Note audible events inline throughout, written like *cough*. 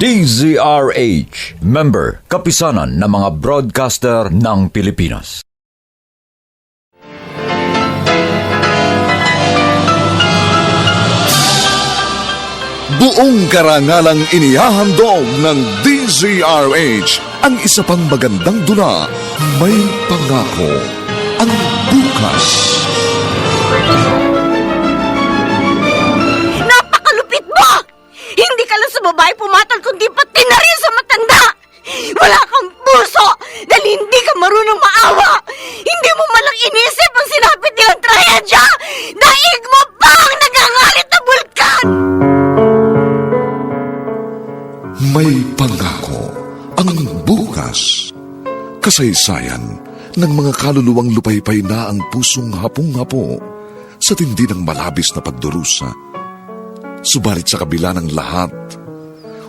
DZRH, member, kapisanan ng mga broadcaster ng Pilipinas. Buong karangalang inihahandog ng DZRH ang isa pang magandang dula, May Pangako, ang bukas. Napakalupit mo! Hindi ka lang sa babae pumatol kundi pati na rin sa matanda! Wala kang puso dahil hindi ka marunong maawa! Hindi mo malang inisip ang sinapit nilang trahedya! Daig mo pa ang nagangalit na bulkan! May Pangako, ang bukas. Kasaysayan ng mga kaluluwang lupaypay na ang pusong hapong-hapo sa tindi ng malabis na pagdurusa. Subalit sa kabila ng lahat,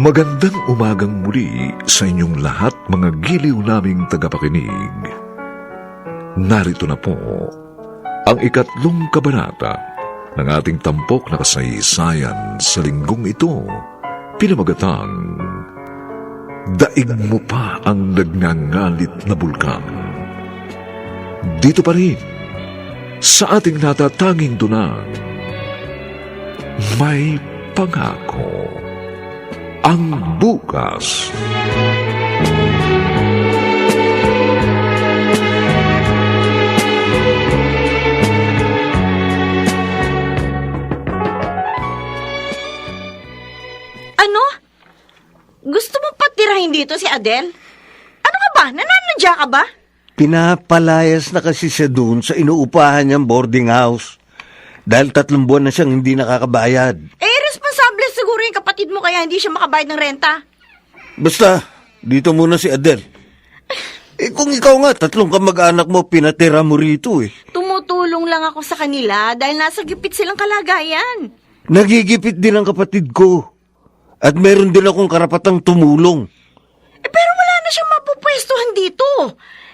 Magandang umagang muli sa inyong lahat mga giliw naming tagapakinig. Narito na po ang ikatlong kabanata ng ating tampok na kasaysayan sa linggong ito, pinamagatang Daig mo pa ang nagngangalit na bulkan. Dito pa rin, sa ating natatanging dunang, may pangako ang bukas. Ano? Gusto mo patirahin dito si Adele? Ano ka ba? Nananadya ka ba? Pinapalayas na kasi siya doon sa inuupahan niyang boarding house. Dahil tatlong buwan na siyang hindi nakakabayad. Eh, responsable siguro yung kapatid mo kaya hindi siya makabayad ng renta. Basta, dito muna si Adele. Eh kung ikaw nga, tatlong kamag-anak mo, pinatira mo rito eh. Tumutulong lang ako sa kanila dahil nasa gipit silang kalagayan. Nagigipit din ang kapatid ko. At meron din akong karapatang tumulong. Eh, pero wala na siyang mapupwestuhan dito.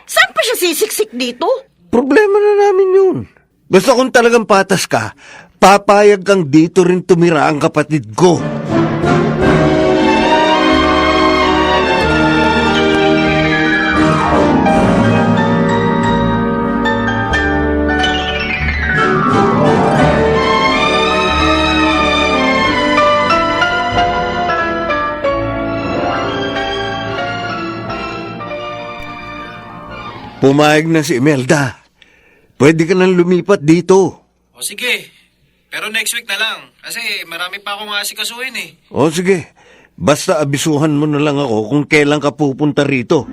Saan pa siya sisiksik dito? Problema na namin yun. Basta kung talagang patas ka, papayag kang dito rin tumira ang kapatid ko. Pumayag na si Imelda. Pwede ka nang lumipat dito. O sige. Pero next week na lang. Kasi marami pa akong asikasuhin eh. O sige, basta abisuhan mo na lang ako kung kailan ka pupunta rito.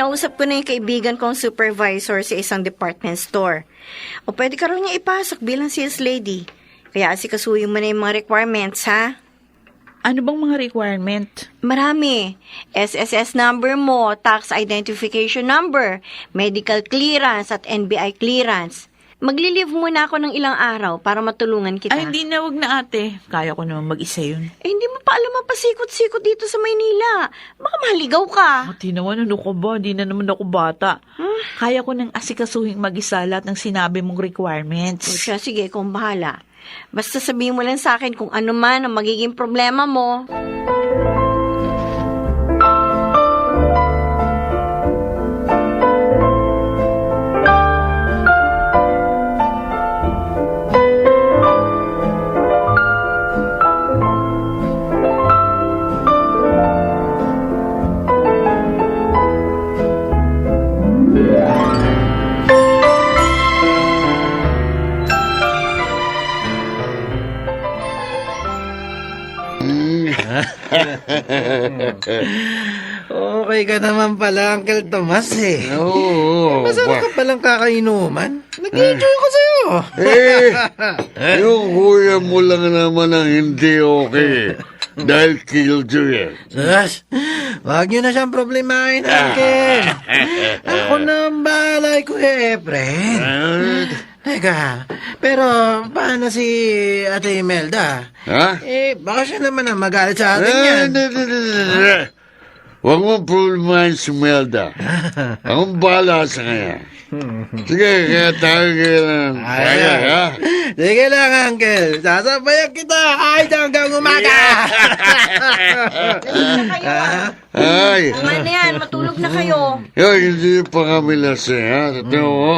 Kinausap ko na yung kaibigan kong supervisor sa isang department store. O pwede ka raw niya ipasok bilang sales lady. Kaya asikasuhin mo na yung mga requirements, ha? Ano bang mga requirement? Marami. SSS number mo, tax identification number, medical clearance at NBI clearance. Magli-leave muna ako ng ilang araw para matulungan kita. Ay, hindi na, wag na ate. Kaya ko naman mag-isa yun. Eh, hindi mo pa alam ang pasikot-sikot dito sa Maynila. Baka mahaligaw ka. Mati naman, ano ko ba? Hindi na naman ako bata. Kaya ko nang asikasuhin mag-isa lahat ng sinabi mong O requirements. siya, sige, ang bahala. Basta sabihin mo lang sa akin kung ano man ang magiging problema mo. *laughs* Okay ka naman pala, Uncle Tomas eh. Oo, Masarap ka palang kakainuman. Nag-enjoy ko sa'yo. Eh, *laughs* yung kuya mo lang naman ang hindi okay. Dahil killjoy eh. Sus, wag niyo na siyang problemahin, Uncle. *laughs* Ako na ang bahala, Kuya Efren. Ah, Teka, pero paano si Ate Imelda? Ha? Eh, baka siya naman ang magalit sa atin Eh, yan. Huwag mo problemahin si Melda. *laughs* Akong bahala sa kanya. Sige, kaya tayo kailan. Kaya, ha? Sige lang, Uncle. Sasabayan kita kahit hanggang umaga. kayo, ah. *laughs* Ay, Tama na yan, matulog na kayo. yo, hindi pa kami lasing, ha? Tignan mo,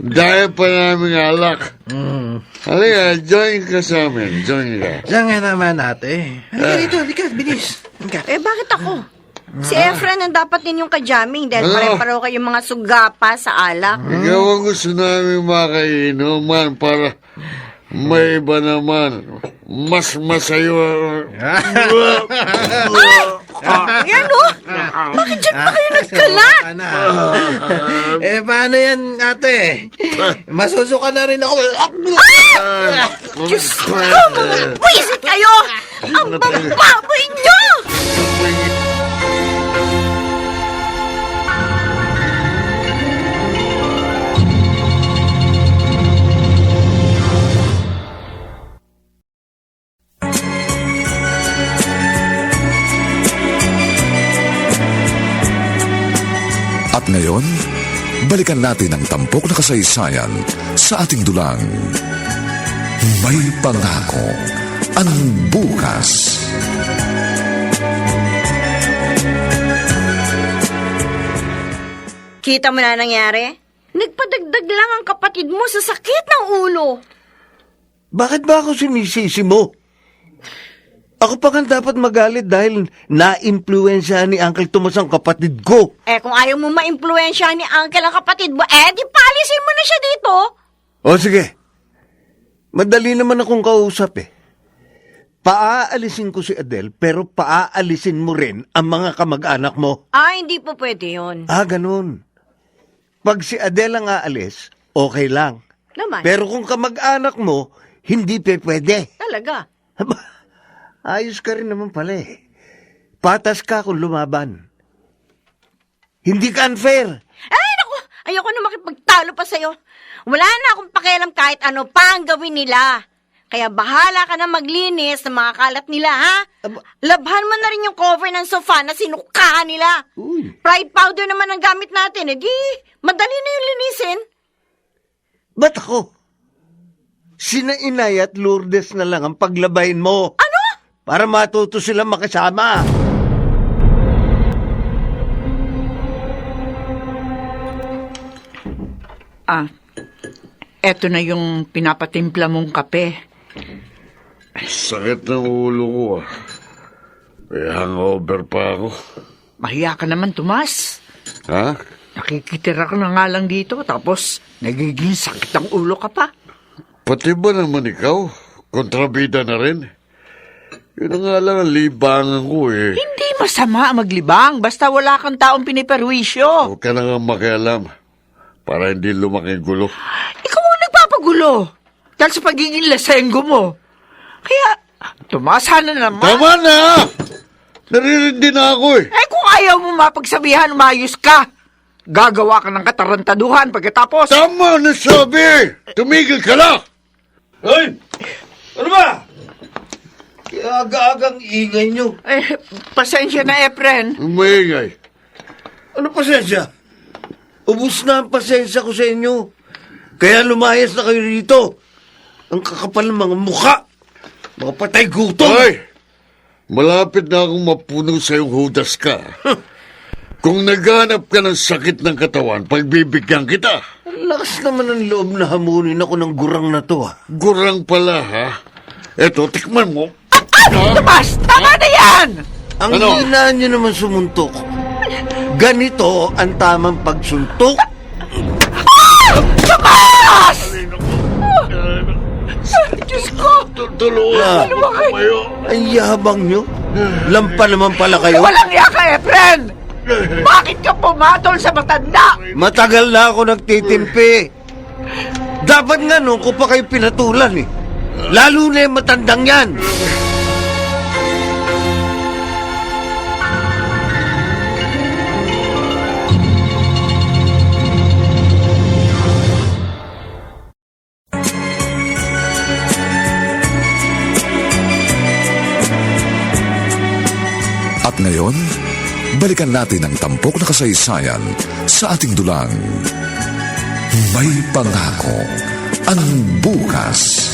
dahil pa namin alak. Halika, join ka sa amin. Join ka. Diyan nga naman, ate. Halika dito, halika, bilis. Halika. Eh, bakit ako? Si Efren ang dapat ninyong kajaming dahil Ano? pare-pareho kayong mga sugapa sa alak. Ikaw ang gusto namin makainuman para may iba naman. Mas masayo. *laughs* Ayan, oh! Bakit dyan pa kayo nagkalat? Ano? eh, paano yan, ate? Masusuka na rin ako. Diyos ko, mga buwisit kayo! Ang bababoy nyo! Balikan natin ang tampok na kasaysayan sa ating dulang. May pangako ang bukas. Kita mo na nangyari? Nagpadagdag lang ang kapatid mo sa sakit ng ulo. Bakit ba ako sinisisi mo? Ako pa nga dapat magalit dahil na-impluensya ni Uncle Tomas ang kapatid ko. Eh, kung ayaw mo ma-impluensya ni Uncle ang kapatid mo, eh, di palisin mo na siya dito. O sige, madali naman akong kausap eh. Paaalisin ko si Adele pero paaalisin mo rin ang mga kamag-anak mo. Ah, hindi po pwede yun. Ah, ganun. Pag si Adele ang aalis, okay lang. Naman. Pero kung kamag-anak mo, hindi pe pwede. Talaga. *laughs* Ayos ka rin naman pala eh. Patas ka kung lumaban. Hindi ka unfair. Ay, naku! Ayoko na makipagtalo pa sa'yo. Wala na akong pakialam kahit ano pa ang gawin nila. Kaya bahala ka na maglinis ng mga kalat nila, ha? Aba- Labhan mo na rin yung cover ng sofa na sinukahan nila. Uy. Pride powder naman ang gamit natin, eh di, madali na yung linisin. Ba't ako? Sina Inay at Lourdes na lang ang paglabayin mo. Para matuto sila makasama. Ah, eto na yung pinapatimpla mong kape. Sakit ng ulo ko ah. May hangover pa ako. Mahiya ka naman, Tomas. Ha? Nakikitira ka na nga lang dito, tapos nagiging sakit ang ulo ka pa. Pati ba naman ikaw? Kontrabida na rin. Yun na nga lang ang libangan ko eh. Hindi masama maglibang, basta wala kang taong piniperwisyo. Huwag ka na nga makialam. Para hindi lumaking gulo. Ikaw ang nagpapagulo. Dahil sa pagiging lasenggo mo. Kaya, Tumasa na naman. Tama na! Naririndi na ako eh. Eh kung ayaw mo mapagsabihan, umayos ka. Gagawa ka ng katarantaduhan pagkatapos. Tama na sabi! Tumigil ka na! Hoy! Ano ba? Aga-agang ingay nyo. Eh, pasensya na, Efren. Umaingay. Ano pasensya? Ubus na ang pasensya ko sa inyo. Kaya lumayas na kayo rito. Ang kakapal ng mga mukha. Mga patay gutom. Hoy! Malapit na akong mapuno sa iyong hudas ka. *laughs* Kung naghanap ka ng sakit ng katawan, pagbibigyan kita. Ang lakas naman ng loob na hamunin ako ng gurang na to ah. Gurang pala, ha? Eto, tikman mo. Tomas, tama na yan! Ang Ano? hina nyo naman sumuntok. Ganito ang tamang pagsuntok. Diyos ko! Tulungan Ano mo kayo. Ang yabang nyo. Lampa naman pala kayo. Walang iya ka, Efren! Bakit ka pumatol sa matanda? Matagal na ako nagtitimpi. Dapat nga nung ko pa kayo pinatulan eh. Lalo na yung matandang yan. Balikan natin ang tampok na kasaysayan sa ating dulang. May pangako ang bukas.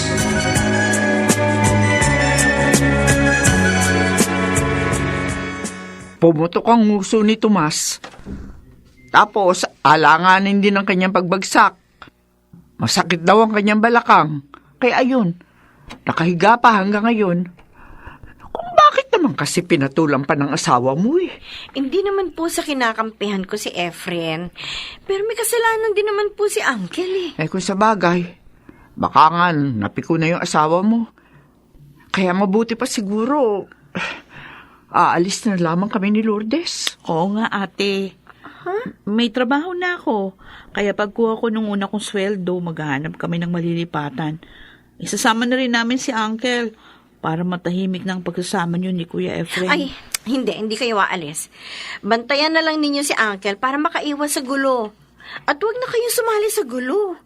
Pumutok ang nguso ni Tomas. Tapos, alanganin din ang kanyang pagbagsak. Masakit daw ang kanyang balakang. Kaya ayun, nakahiga pa hanggang ngayon. Naman kasi pinatulang pa ng asawa mo eh. Hindi naman po sa kinakampihan ko si Efren. Pero may kasalanan din naman po si Uncle eh. Eh kung sa bagay, baka nga napiko na yung asawa mo. Kaya mabuti pa siguro, aalis na lamang kami ni Lourdes. Oo nga, ate. May trabaho na ako. Kaya pagkuha ko nung una kong sweldo, maghahanap kami ng malilipatan. Isasama na rin namin si Uncle para matahimik ng pagsasama niyo ni Kuya Efren. Ay, hindi, hindi kayo aalis. Bantayan na lang ninyo si Uncle para makaiwas sa gulo. At huwag na kayong sumali sa gulo.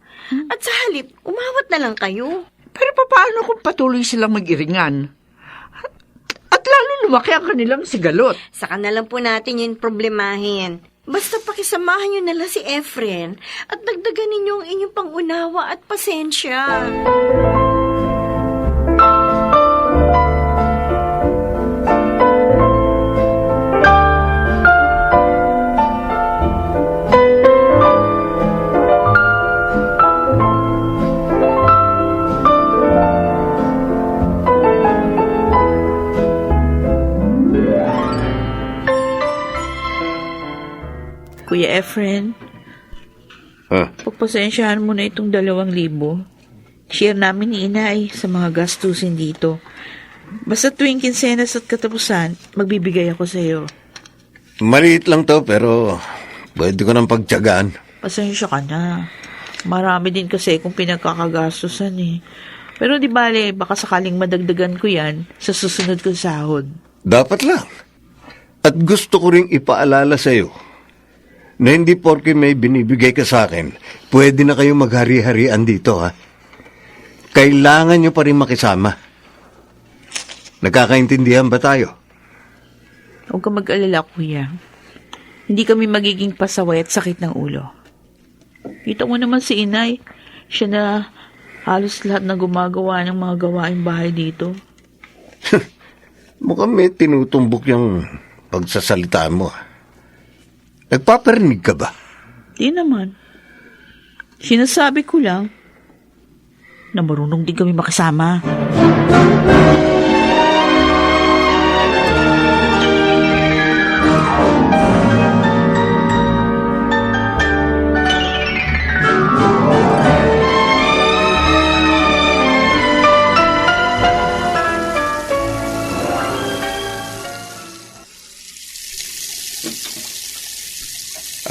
At sa halip, umawat na lang kayo. Pero paano kung patuloy silang mag-iringan? At lalo lumaki ang kanilang sigalot. Saka na lang po natin yung problemahin. Basta pakisamahan nyo na lang si Efren at dagdagan ninyo ang inyong pangunawa at pasensya. Kuya Efren, Ha? pagpasensyahan mo na itong dalawang libo. Share namin ni inay sa mga gastusin dito. Basta tuwing kinsenas at katapusan, magbibigay ako sa iyo. Maliit lang to pero pwede ko nang pagtyagaan. Pasensya ka na. Marami din kasi kung pinagkakagastusan eh. Pero di bale, baka sakaling madagdagan ko yan sa susunod kong sahod. Dapat lang. At gusto ko ring ipaalala sa iyo na hindi porke may binibigay ka sa akin, pwede na kayong maghari-harian dito, ha? Kailangan nyo pa rin makisama. Nagkakaintindihan ba tayo? Huwag ka mag-alala, kuya. Hindi kami magiging pasaway at sakit ng ulo. Kita mo naman si inay. Siya na halos lahat na gumagawa ng mga gawaing bahay dito. *laughs* Mukhang may tinutumbok yung pagsasalita mo. ha? Nagpaparinig ka ba? Di naman. Sinasabi ko lang na marunong din kami makasama.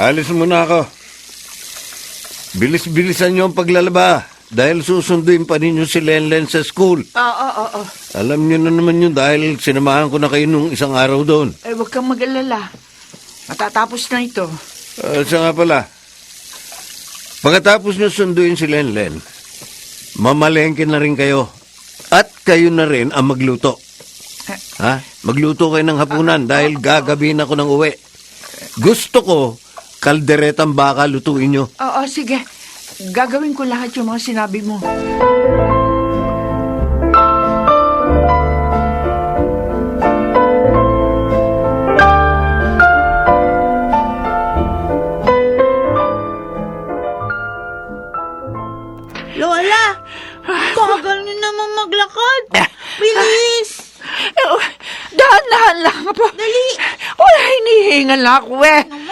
Alis muna ako. Bilis-bilisan nyo ang paglalaba. dahil susunduin pa ninyo si Lenlen sa school. Oo, oo, oo. Alam niyo na naman yun dahil sinamahan ko na kayo nung isang araw doon. Eh, huwag kang mag-alala. Matatapos na ito. Uh, siya nga pala. Pagkatapos nyo sunduin si Lenlen, mamalengke na rin kayo. At kayo na rin ang magluto. Ha? Magluto kayo ng hapunan dahil gagabihin ako ng uwi. Gusto ko, kalderetang baka lutuin nyo. Oo, sige. Gagawin ko lahat yung mga sinabi mo. Lola! Bagal niyo naman maglakad. Bilis! Eh, oh, dahan-dahan lang po. Dali! Wala, hinihingal na ako eh. Eh.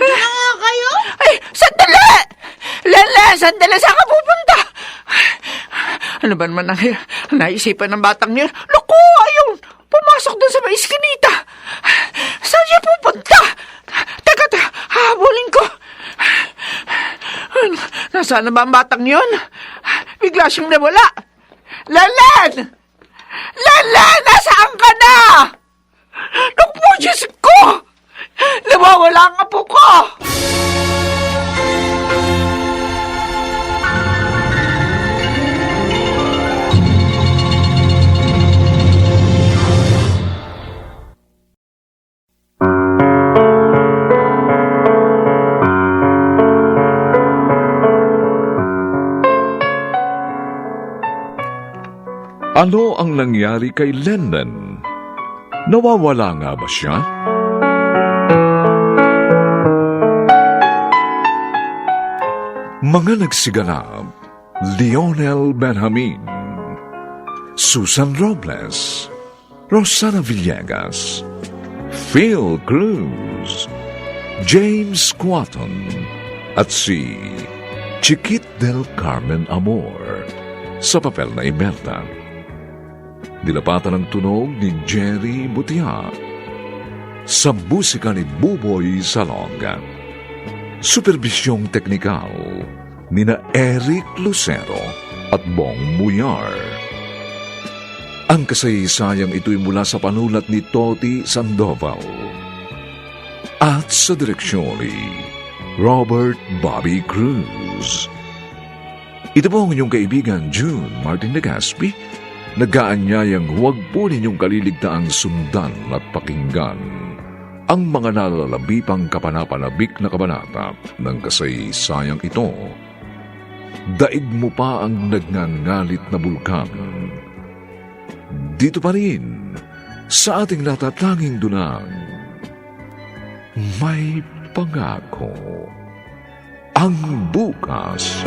Diyan na nga kayo. Ay, sandali! Lala, sandali, saan ka pupunta? Ano ba naman ang naisipan ng batang niya? Naku, ayun! Pumasok doon sa may iskinita. Saan siya pupunta? Teka, teka, habulin ko. Nasaan na ba ang batang yun? Bigla siyang nawala. Lalan! Ano ang nangyari kay Lennon? Nawawala nga ba siya? Mga nagsiganap, Lionel Benjamin, Susan Robles, Rosana Villegas, Phil Cruz, James Quaton, at si Chiquit del Carmen Amor sa papel na Imelda. Dilapatan ng tunog ni Jerry Butia sa musika ni Buboy Salonga. Superbisyong teknikal ni na Eric Lucero at Bong Muyar. Ang kasaysayang ito'y mula sa panulat ni Toti Sandoval at sa direksyon ni Robert Bobby Cruz. Ito po ang inyong kaibigan June Martin Legaspi, nag-aanyayang huwag po ninyong kaliligtaang sundan at pakinggan ang mga nalalabipang kapanapanabik na kabanata ng kasaysayang ito. Daig mo pa ang nagngangalit na bulkan. Dito pa rin, sa ating natatanging dunang, may pangako ang bukas.